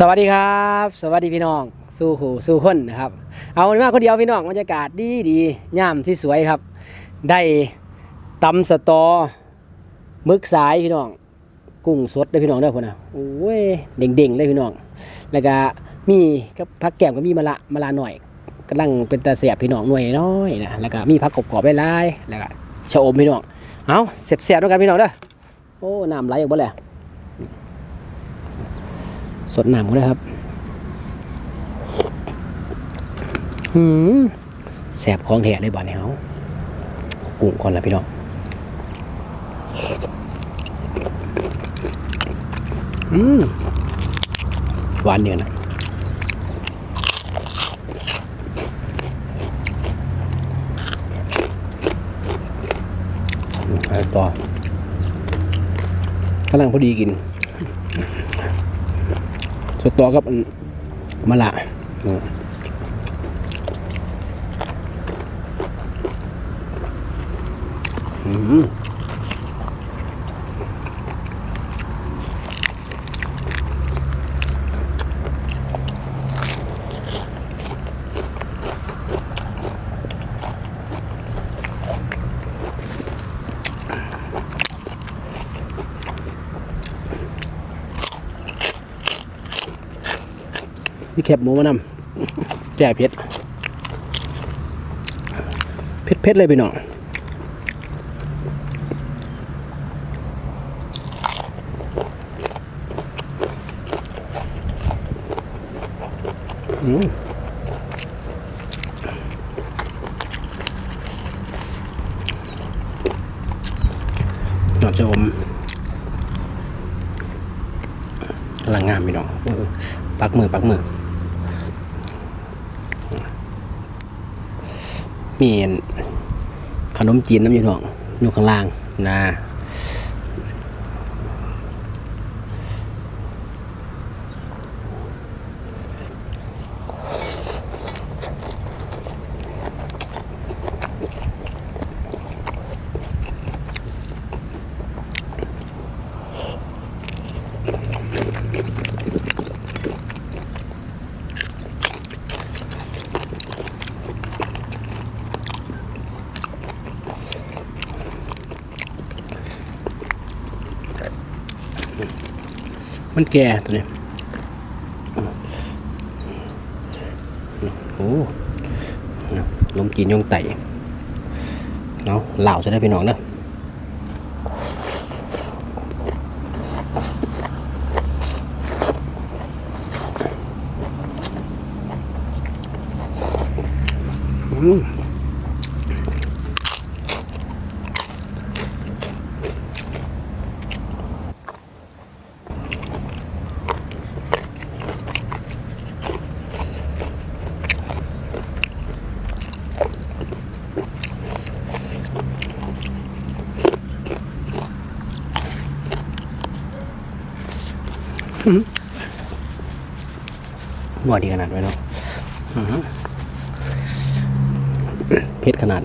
สวัสดีครับ สวัสดีพี่น้อง สู้หูสู้คนนะครับ เอาวันมาคนเดียวพี่น้องบรรยากาศดีดีย่ามที่สวยครับ ได้ตำสตอมึกสายพี่น้อง กุ้งสดเด้พี่น้องเด้คนนะโอ้ยเด้งๆเลยพี่น้อง แล้วก็มีกับผักแก้มก็มีมะละมะละหน่อยกำลังเป็นตาเสียบพี่น้องหน่วยน้อยนะแล้วก็มีผักกรอบๆหลายแล้วก็ชะอมพี่น้องเอาเสียบๆด้วยกันพี่น้องเด้อโอ้น้ำไหลออกมาแล้ว สดน้ำก็ได้ครับหืมแสบของแท้เลยบ้านเฮากุ้งก่อนละพี่น้องอืมหวานเนียนะอืมไปต่อกำลังพอดีกิน สตอกับอันมะละ แคบหมูมานำแจ่เผ็ดเผ็ดเผ็ดเลยพี่น้องอืมเราจะอมกำลังงามพี่น้องปักมือปักมือ มีขนมจีนน้ำยู่น้องอยู่ข้างล่างนะ มันแก่ตัวนี้โอ้ขนมจีนยงไตเนาะเหล่าจะได้พี่น้องเนอะอืม หวาดีขนาดไว้เนาะเผ็ดขนาด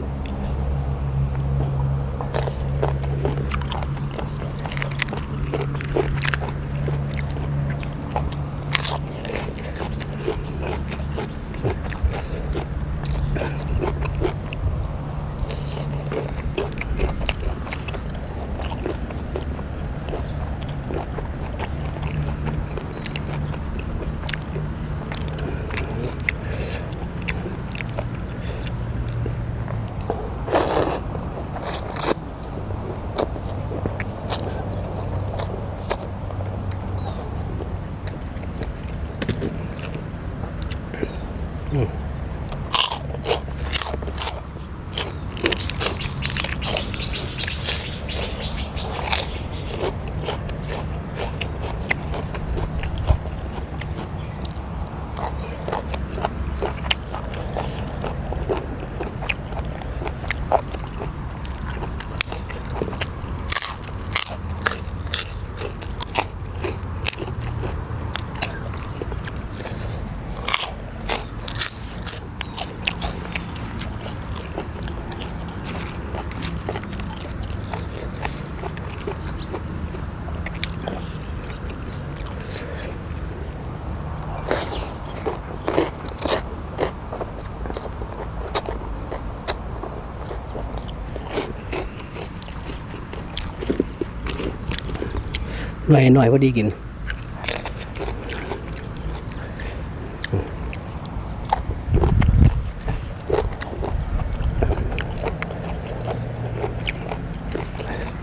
หน่อยหน่อยพอดีกิน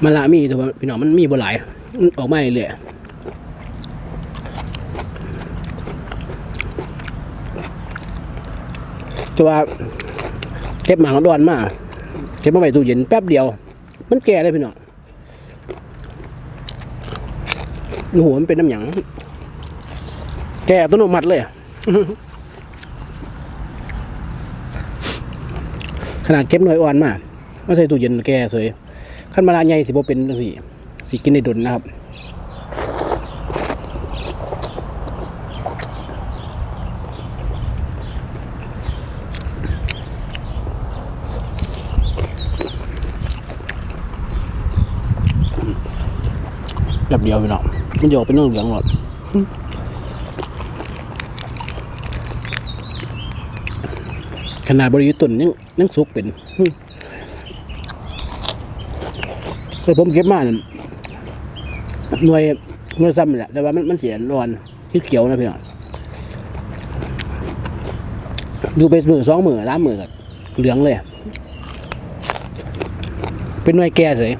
มันละมีแต่ว่าพี่น้องมันมีบ่หลายมันออกมาเรื่อยแต่ว่าเก็บหมากดอนมากเก็บมาไว้ตู้เย็นแป๊บเดียว มันแก่เลยพี่น้อง หัวมันเป็นน้ำหยัง แก่อัตัวโนมัติเลยขนาดเก็บหน่วยอ่อนมากไม่ใส่ตู้เย็นแก่เสยขั้นมาละใหญ่สิบ่เป็นจังซี่สิกินในดนนะครับแบบเดียวพี่น้อง มันโยอกเป็นเรื่องเหลืองหมดขนาดบริยุตุนยังยังสุกเป็นเคยผมเก็บมานั่นหน่วยหน่วยซ้ำแหละแต่ว่ามันมันเสียร้อนที่เขียวนะพี่น้องดูไปมือสองมือล้ามมือกับเหลืองเลย เป็นหน่วยแก่เลย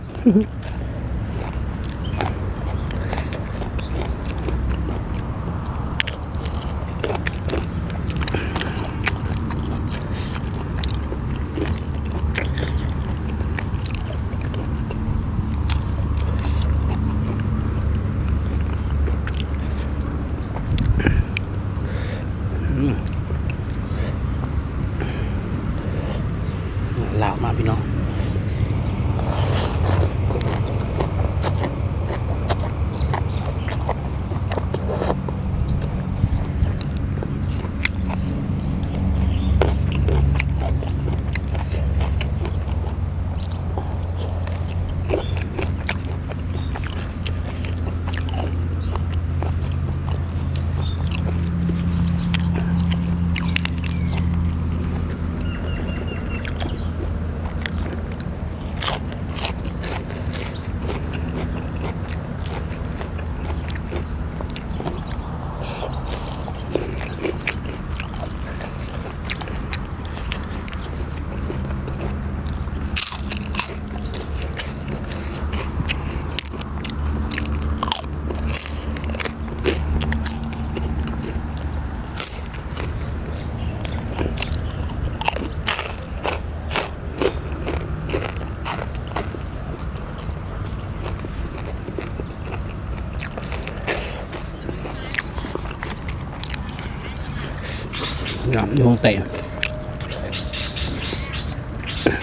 น้ำอยู่ข้างใต้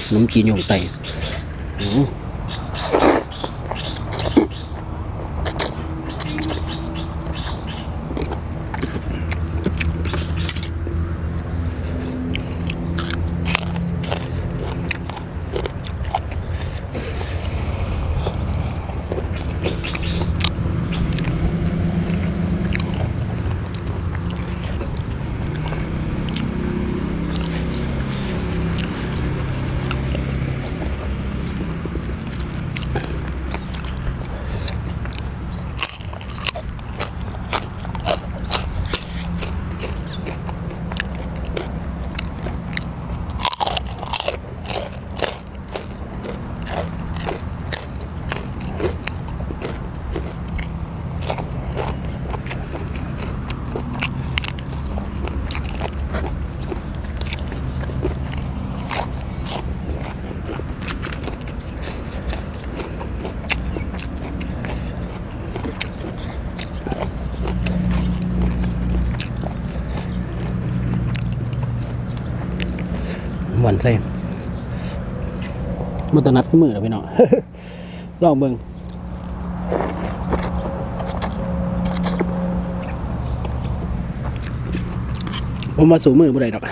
ขนมจีนอยู่ข้างใต้ มหวานใส่มันตนัดขึ้นมือแล้วพี่น้องลองเบิ่งผมมาสู่มือบ่ได้ดอก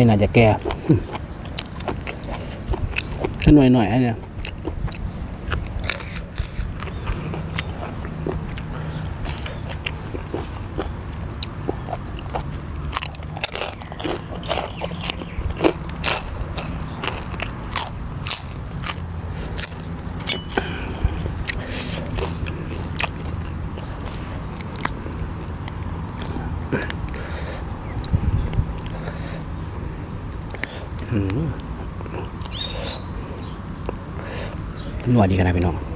ไม่น่าจะแก่ถ้าหน่อยหน่อยอันเนี้ย นวดดีกันนะพี่น้อง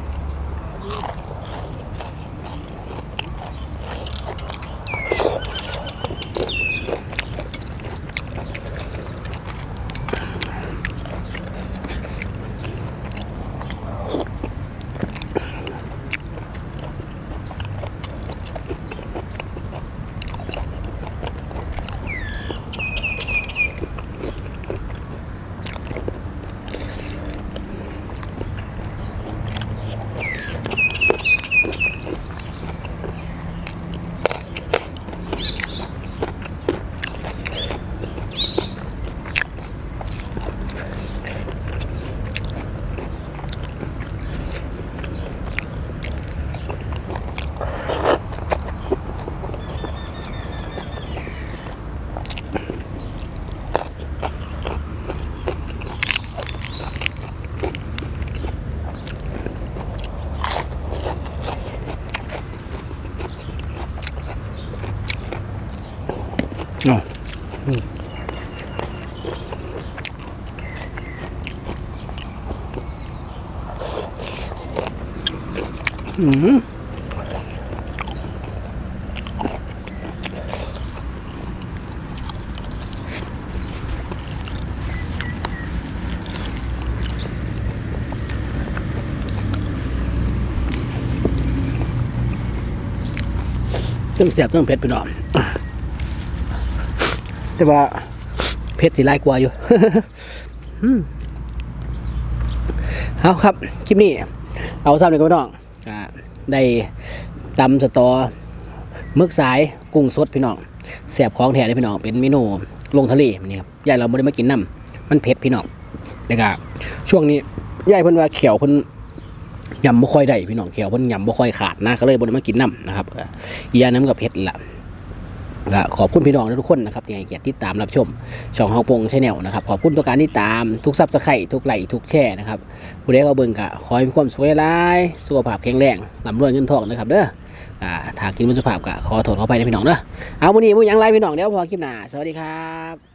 อ๋ออืมเรื่องเสียบเรื่องเผ็ดไปหน่อย แต่ว่าเผ็ดที่ไล่กว่าอยู่อืมเอาครับ คลิปนี้ เอาซ้ำเลยก็ไม่ต้องอ่าได้ตำสตอมึกสายกุ้งสดพี่น้องแสบของแท้เลยพี่น้องเป็นเมนูลงทะเลนี่ครับยายเราไม่ได้มากินน้ำมันเผ็ดพี่น้องแล้วก็ช่วงนี้ยายเพิ่นว่าเขียวเพิ่นยำบ่ค่อยได้พี่น้องเขียวเพิ่นยำบ่ค่อยขาดนะก็เลยบ่ได้มากินน้ำนะครับก็อีกอยางน้ำกับเผ็ดละ และขอบคุณพี่น้องทุกคนนะครับที่ให้เกียรติติดตามรับชม ช่องเฮาปงชาแนลนะครับขอบคุณตัวการที่ตามทุกซับสไครต์ทุกไลค์ทุกแชร์นะครับผู้ใดก็เบิ่งกะขอให้มีความสวยหลายสุขภาพแข็งแรงลำรวยเงินทองนะครับเด้ออ่าถ้ากินมันสุขภาพกะขอโทษขอไปนะพี่น้องเด้อเอาวันนี้มื้อหยังไรพี่น้องเดี๋ยวพอคลิปหน้าสวัสดีครับ